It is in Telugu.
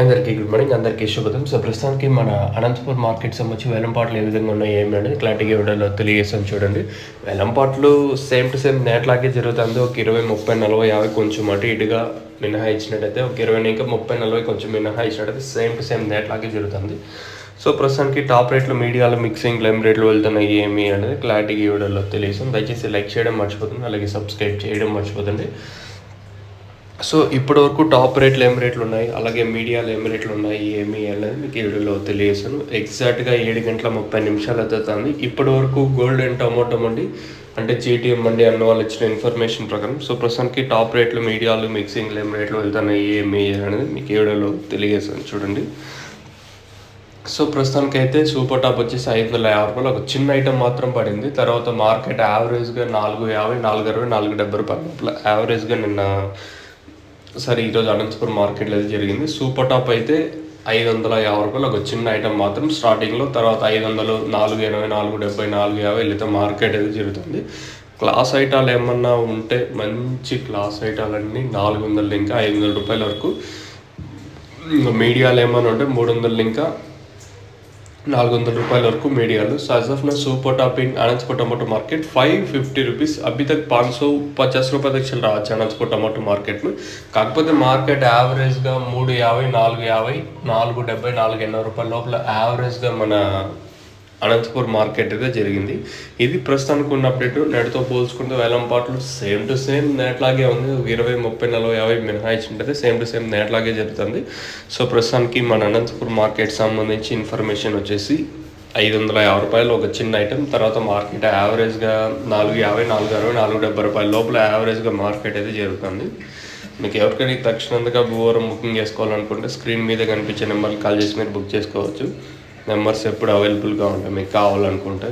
అందరికీ గుడ్ మార్నింగ్ అందరికీ శుభదం సో ప్రస్తుతానికి మన అనంతపూర్ మార్కెట్ సంబంధించి వేలంపాట్లు ఏ విధంగా ఉన్నాయి ఏమి అనేది క్లారిటీగా వీడియోలో తెలియజేస్తాను చూడండి. వేలంపాట్లు సేమ్ టు సేమ్ నేట్లాగే జరుగుతుంది. ఒక ఇరవై ముప్పై నలభై యాభై కొంచెం అటు ఇటుగా మినహాయించినట్టయితే ఒక ఇరవై ఇంకా ముప్పై నలభై కొంచెం మినహాయించినట్టయితే సేమ్ టు సేమ్ నేట్లాగే జరుగుతుంది. సో ప్రస్తుతానికి టాప్ రేట్లు మీడియాలో మిక్సింగ్ లెమ్ రేట్లు వెళ్తున్నాయి ఏమి అనేది క్లారిటీగా ఇవ్వడంలో తెలియజేస్తాం దయచేసి లైక్ చేయడం మర్చిపోతుంది అలాగే సబ్స్క్రైబ్ చేయడం మర్చిపోతుంది. సో ఇప్పటి వరకు టాప్ రేట్లు ఏం రేట్లు ఉన్నాయి? అలాగే మీడియాలు ఏం రేట్లు ఉన్నాయి? ఏమి అనేది మీకు ఈ వీడియోలో తెలియజేస్తాను ఎగ్జాక్ట్గా ఏడు గంటల ముప్పై నిమిషాలు అవుతుంది. ఇప్పటి వరకు గోల్డ్ అండ్ టమోటో మండి అంటే జీటీఎం మండి అన్న వాళ్ళు ఇచ్చిన ఇన్ఫర్మేషన్ ప్రకారం. సో ప్రస్తుతానికి టాప్ రేట్లు మీడియాలు మిక్సింగ్ ఏం రేట్లు వెళ్తున్నాయి? ఏమి అనేది మీకు ఈ వీడియోలో తెలియజేస్తాను చూడండి. సో ప్రస్తుతానికి అయితే సూపర్ టాప్ వచ్చేసి ఐదు వందల యాభై రూపాయలు. ఒక చిన్న ఐటమ్ మాత్రం పడింది. తర్వాత మార్కెట్ యావరేజ్గా నాలుగు యాభై నాలుగు అరవై నాలుగు డెబ్బై రూపాయలు. యావరేజ్గా నిన్న సరే ఈరోజు అనంతపురం మార్కెట్లో అయితే జరిగింది. సూపర్ టాప్ అయితే ఐదు వందల యాభై రూపాయలు ఒక చిన్న ఐటమ్ మాత్రం స్టార్టింగ్లో తర్వాత ఐదు వందలు నాలుగు ఎనభై నాలుగు డెబ్బై నాలుగు యాభై లేదా మార్కెట్ అయితే జరుగుతుంది. క్లాస్ ఐటాలు ఏమన్నా ఉంటే మంచి క్లాస్ ఐటాలన్నీ నాలుగు వందలు ఇంకా ఐదు వందల రూపాయల వరకు. మీడియాలు ఏమన్నా ఉంటే మూడు వందలు ఇంకా నాలుగు వందల రూపాయల వరకు మీడియాలు so as of now super top in Anantapur tomato market five fifty rupees अभी तक पाँच सौ పచాస్ రూపాయల దాకా చల్ రావచ్చు అనంతపూర్ టమాటో మార్కెట్ కాకపోతే మార్కెట్ యావరేజ్గా మూడు యాభై నాలుగు యాభై నాలుగు డెబ్బై నాలుగు ఎనభై రూపాయల లోపల యావరేజ్గా మన అనంతపూర్ మార్కెట్ అయితే జరిగింది. ఇది ప్రస్తుతానికి ఉన్న అప్డేట్ నెట్తో పోల్చుకుంటే వేలం పాటలు సేమ్ టు సేమ్ నేట్లాగే ఉంది. ఇరవై ముప్పై నలభై యాభై మినహాయించుంటే సేమ్ టు సేమ్ నేట్లాగే జరుగుతుంది. సో ప్రస్తుతానికి మన అనంతపూర్ మార్కెట్ సంబంధించి ఇన్ఫర్మేషన్ వచ్చేసి ఐదు వందల యాభై రూపాయలు ఒక చిన్న ఐటెం తర్వాత మార్కెట్ యావరేజ్గా నాలుగు యాభై నాలుగు అరవై నాలుగు డెబ్బై రూపాయల లోపల యావరేజ్గా మార్కెట్ అయితే జరుగుతుంది. మీకు ఎవరికైనా తక్షణంగా భూవరం బుకింగ్ చేసుకోవాలనుకుంటే స్క్రీన్ మీద కనిపించే నెంబర్కి కాల్ చేసి మీరు బుక్ చేసుకోవచ్చు. నెంబర్స్ ఎప్పుడు అవైలబుల్గా ఉంటాయి మీకు కావాలనుకుంటే.